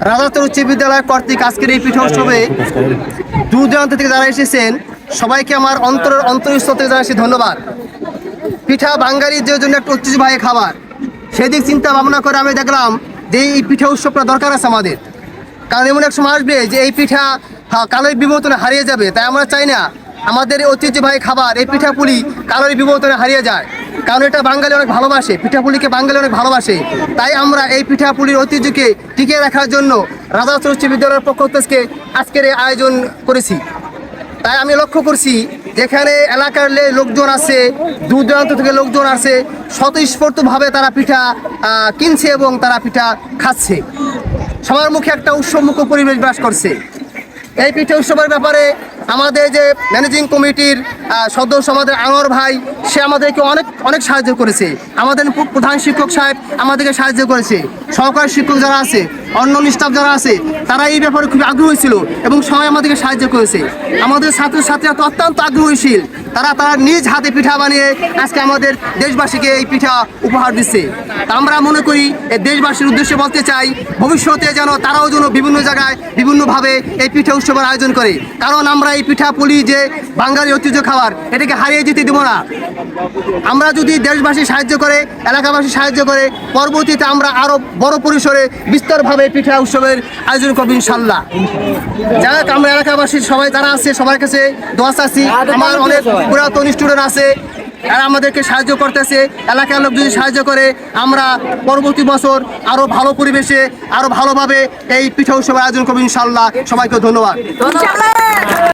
রাজাতর উচ্চ বিদ্যালয় কর্তৃক আজকের এই পিঠা উৎসবে দূর দূরান্ত থেকে যারা এসেছেন সবাইকে আমার অন্তর অন্তরস্থল থেকে জানাচ্ছি ধন্যবাদ। পিঠা বাঙালিদের জন্য একটা ঐতিহ্যবাহী খাবার সেদিক চিন্তা ভাবনা করে আমি দেখলাম যে এই পিঠা উৎসবটা দরকার আছে আমাদের। কারণ এমন এক সময় আসবে যে এই পিঠা হা, কালোর বিবর্তনে হারিয়ে যাবে তাই আমরা চাই না আমাদের ঐতিহ্যবাহী খাবার এই পিঠাপুলি কালোর বিবর্তনে হারিয়ে যায়। কারণ এটা বাঙালি অনেক ভালোবাসে, পিঠাপুলিকে বাঙালি অনেক ভালোবাসে। তাই আমরা এই পিঠাপুলির ঐতিহ্যকে টিকিয়ে রাখার জন্য রাজা উচ্চ বিদ্যালয়ের পক্ষ থেকে আজকের এই আয়োজন করেছি। তাই আমি লক্ষ্য করছি, যেখানে এলাকার লোকজন আছে দূর দূরান্ত থেকে লোকজন আছে, স্বতঃস্ফূর্তভাবে তারা পিঠা কিনছে এবং তারা পিঠা খাচ্ছে। সবার মুখে একটা উৎসবমুখ পরিবেশ বাস করছে। এই পিঠা উৎসবের ব্যাপারে আমাদের যে ম্যানেজিং কমিটির সদস্য আমাদের আনোয়ার ভাই, সে আমাদেরকে অনেক অনেক সাহায্য করেছে। আমাদের প্রধান শিক্ষক সাহেব আমাদেরকে সাহায্য করেছে। সহকারী শিক্ষক যারা আছে, অন্য স্টাফ যারা আছে, তারা এই ব্যাপারে খুব আগ্রহী ছিল এবং সবাই আমাদেরকে সাহায্য করেছে। আমাদের ছাত্রছাত্রীরা তো অত্যন্ত আগ্রহীশীল। তারা তারা নিজ হাতে পিঠা বানিয়ে আজকে আমাদের দেশবাসীকে এই পিঠা উপহার দিচ্ছে। আমরা মনে করি এই দেশবাসীর উদ্দেশ্যে বলতে চাই ভবিষ্যতে যেন তারাও যেন বিভিন্ন জায়গায় বিভিন্নভাবে এই পিঠা উৎসবের আয়োজন করে। কারণ আমরা এই পিঠা পুলি যে বাঙালি ঐতিহ্য খাবার এটাকে হারিয়ে যেতে দেবো না। আমরা যদি দেশবাসী সাহায্য করে এলাকাবাসী সাহায্য করে পরবর্তীতে আমরা আরও বড় পরিসরে বিস্তরভাবে পিঠা উৎসবের আয়োজন করব ইনশাল্লাহ যাই হোক আমরা এলাকাবাসীর সবাই যারা আছে সবার কাছে দোয়া চাচ্ছি। আমার অনেক পুরাতন স্টুডেন্ট আছে, তারা আমাদেরকে সাহায্য করতেছে। এলাকার লোক যদি সাহায্য করে, আমরা পরবর্তী বছর আরও ভালো পরিবেশে, আরও ভালোভাবে এই পিঠা উৎসবের আয়োজন করব ইনশাল্লাহ। সবাইকে ধন্যবাদ।